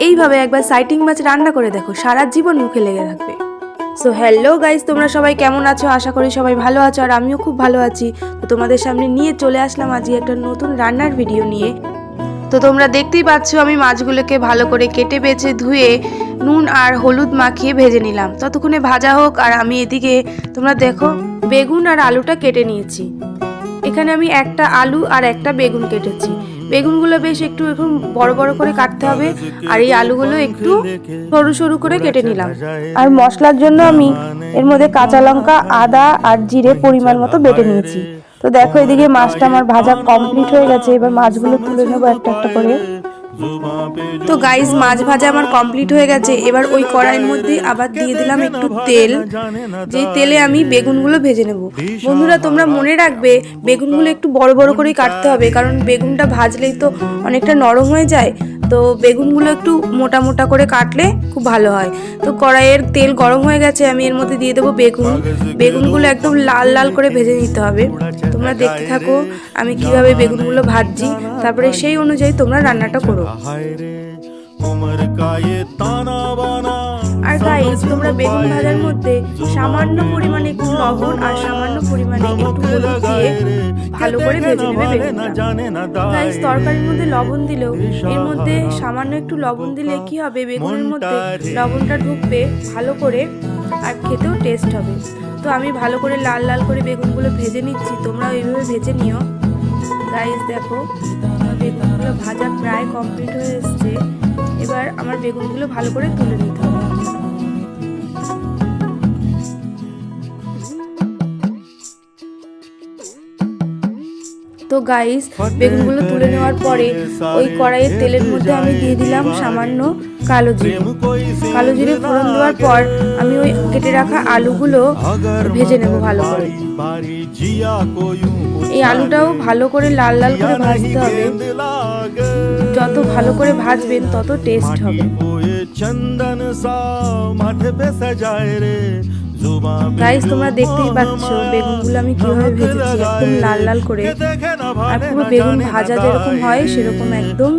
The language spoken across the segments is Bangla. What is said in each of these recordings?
এইভাবে একবার সাইটিং মাছ রান্না করে দেখো, সারা জীবন মুখে লেগে থাকবে। সো হ্যালো গাইস তোমরা সবাই কেমন আছো? আশা করি সবাই ভালো আছো, আর আমিও খুব ভালো আছি। তো তোমাদের সামনে নিয়ে চলে আসলাম আজকে একটা নতুন রান্নার ভিডিও নিয়ে। তো তোমরা দেখতেই পাচ্ছ, আমি মাছগুলোকে ভালো করে কেটে বেছে ধুয়ে নুন আর হলুদ মাখিয়ে ভেজে নিলাম। ততক্ষণে ভাজা হোক, আর আমি এদিকে তোমরা দেখো, বেগুন আর আলুটা কেটে নিয়েছি। এখানে আমি একটা আলু আর একটা বেগুন কেটেছি। বেগুনগুলো বেশ একটু এখন বড় বড় করে কাটতে হবে আর এই আলুগুলো একটু সরু সরু করে কেটে নিলাম। আর মশলার জন্য আমি এর মধ্যে কাঁচা লঙ্কা, আদা আর জিরে পরিমাণ মতো বেটে নিয়েছি। তো দেখো এদিকে মাছটা আমার ভাজা কমপ্লিট হয়ে গেছে। এবার মাছগুলো তুলে নেব একটা একটা করে। তো গাইস মাছ ভাজা আমার কমপ্লিট হয়ে গেছে। এবার ওই কড়াইয়ের মধ্যে আবার দিয়ে দিলাম একটু তেল। যে তেলে আমি বেগুনগুলো ভেজে নেব। বন্ধুরা, তোমরা মনে রাখবে, বেগুনগুলো একটু বড় বড় করেই কাটতে হবে, কারণ বেগুনটা ভাজলেই তো অনেকটা নরম হয়ে যায়। তো বেগুনগুলো একটু মোটা মোটা করে কাটলে খুব ভালো হয়। তো কড়াইয়ের তেল গরম হয়ে গেছে, আমি এর মধ্যে দিয়ে দেবো বেগুন। বেগুনগুলো একদম লাল লাল করে ভেজে নিতে হবে। তোমরা দেখতে থাকো আমি কীভাবে বেগুনগুলো ভাজছি। তারপরে সেই অনুযায়ী তোমরা রান্নাটা করো। আর গাইজ তোমরা বেগুন ভাজার মধ্যে সামান্য পরিমাণে একটু লবণ আর সামান্য পরিমাণে একটু হলুদ দিয়ে ভালো করে ভেজে নেবে গাইজ তরকারির মধ্যে লবণ দিলেও এর মধ্যে সামান্য একটু লবণ দিলে কি হবে? বেগুনের মধ্যে লবণটা ঢুকবে ভালো করে আর খেতেও টেস্ট হবে। তো আমি ভালো করে লাল লাল করে বেগুনগুলো ভেজে নিচ্ছি তোমরা ওইভাবে ভেজে নিও। গাইজ দেখো বেগুনগুলো ভাজা প্রায় কমপ্লিট হয়ে এসছে। এবার আমার বেগুনগুলো ভালো করে তুলে নিতে তো গাইস বেগুনগুলো তুলে নেওয়ার পরে ওই কড়াইয়ের তেলের মধ্যে আমি দিয়ে দিলাম সামান্য কালো জিরে। কালো জিরে ফোড়ন দেওয়ার পর আমি ওই কেটে রাখা আলুগুলো ভেজে নেব ভালো করে। এই আলুটাও ভালো করে লাল লাল করে ভাজতে হবে। যত ভালো করে ভাজবেন, তত টেস্ট হবে। চন্দন সা মাঠে রে। গাইস তোমরা দেখতেই পাচ্ছ বেগুনগুলো আমি কীভাবে ভেজেছি, একদম লাল লাল করে। আর পুরো বেগুন ভাজা যেরকম হয়, সেরকম একদম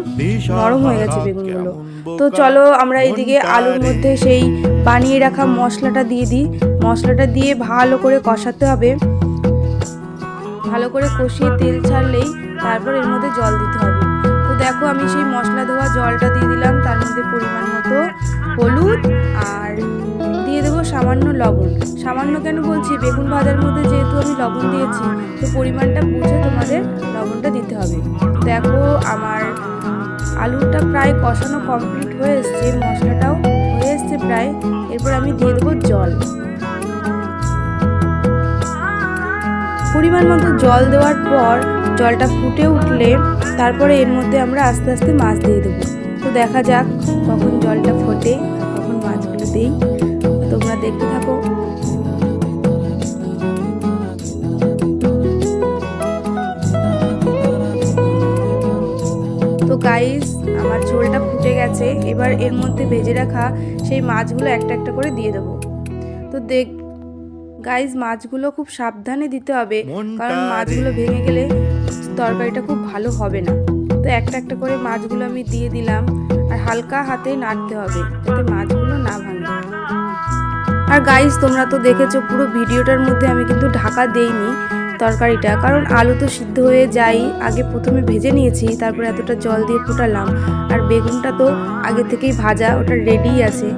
নরম হয়ে গেছে বেগুনগুলো। তো চলো আমরা এদিকে আলুর মধ্যে সেই বানিয়ে রাখা মশলাটা দিয়ে দিই। মশলাটা দিয়ে ভালো করে কষাতে হবে। ভালো করে কষিয়ে তেল ছাড়লেই তারপর এর মধ্যে জল দিতে হবে। দেখো, আমি সেই মশলা ধোয়া জলটা দিয়ে দিলাম, তার মধ্যে পরিমাণ মতো হলুদ আর দিয়ে দেবো সামান্য লবণ। সামান্য কেন বলছি? বেগুন ভাজার মধ্যে যেহেতু আমি লবণ দিয়েছি, তো পরিমাণটা বুঝে তোমাদের লবণটা দিতে হবে। দেখো, আমার আলুটা প্রায় কষানো কমপ্লিট হয়ে এসছে, মশলাটাও হয়ে এসছে প্রায়। এরপর আমি দিয়ে দেবো জল। পরিমাণ মতো জল দেওয়ার পর জলটা ফুটে উঠলে তারপরে এর মধ্যে আমরা আস্তে আস্তে মাছ দিয়ে দেবো। তো দেখা যাক কখন জলটা ফোটে কখন মাছগুলো দেই। তোমরা দেখতে থাকো। তো গাইস আমার ঝোলটা ফুটে গেছে। এবার এর মধ্যে ভেজে রাখা সেই মাছগুলো একটা একটা করে দিয়ে দেবো। তো দেখ গাইস মাছগুলো খুব সাবধানে দিতে হবে। কারণ মাছগুলো ভেঙে গেলে তরকারিটা খুব ভালো হবে না। তো একটা একটা করে মাছগুলো আমি দিয়ে দিলাম আর হালকা হাতে নাড়তে হবে যাতে মাছগুলো না ভাঙে। আর গাইস তোমরা তো দেখেছ পুরো ভিডিওটার মধ্যে আমি কিন্তু ঢাকা দেইনি তরকারিটা, কারণ আলু তো সিদ্ধ হয়ে যাই আগে প্রথমে ভেজে নিয়েছি, তারপর এতটা জল দিয়ে ফুটালাম। আর বেগুনটা তো আগে থেকেই ভাজা, ওটা রেডি আছে।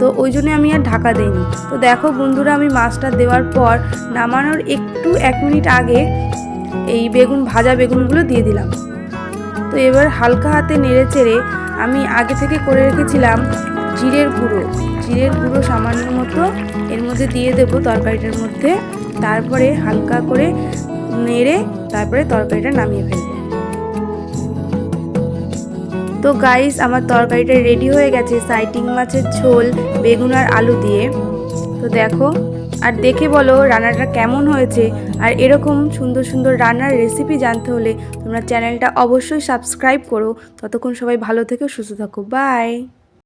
তো ওই জন্য আমি আর ঢাকা দেইনি। তো দেখো বন্ধুরা, আমি মাছটা দেওয়ার পর নামানোর একটু এক মিনিট আগে এই বেগুন, ভাজা বেগুনগুলো দিয়ে দিলাম। তো এবার হালকা হাতে নেড়ে চেড়ে আমি আগে থেকে করে রেখেছিলাম জিরের গুঁড়ো। জিরের গুঁড়ো সামান্য মতো এর মধ্যে দিয়ে দেবো তরকারিটার মধ্যে। তারপরে হালকা করে নেড়ে তারপরে তরকারিটা নামিয়ে ফেলব। তো গাইস আমার তরকারিটা রেডি হয়ে গেছে। সাইটিং মাছের ঝোল, বেগুন আর আলু দিয়ে। তো দেখো আর দেখে বলো রান্নাটা কেমন হয়েছে। আর এরকম সুন্দর সুন্দর রান্নার রেসিপি জানতে হলে তোমরা চ্যানেলটা অবশ্যই সাবস্ক্রাইব করো। ততক্ষণ সবাই ভালো থেকে, সুস্থ থাকো। বাই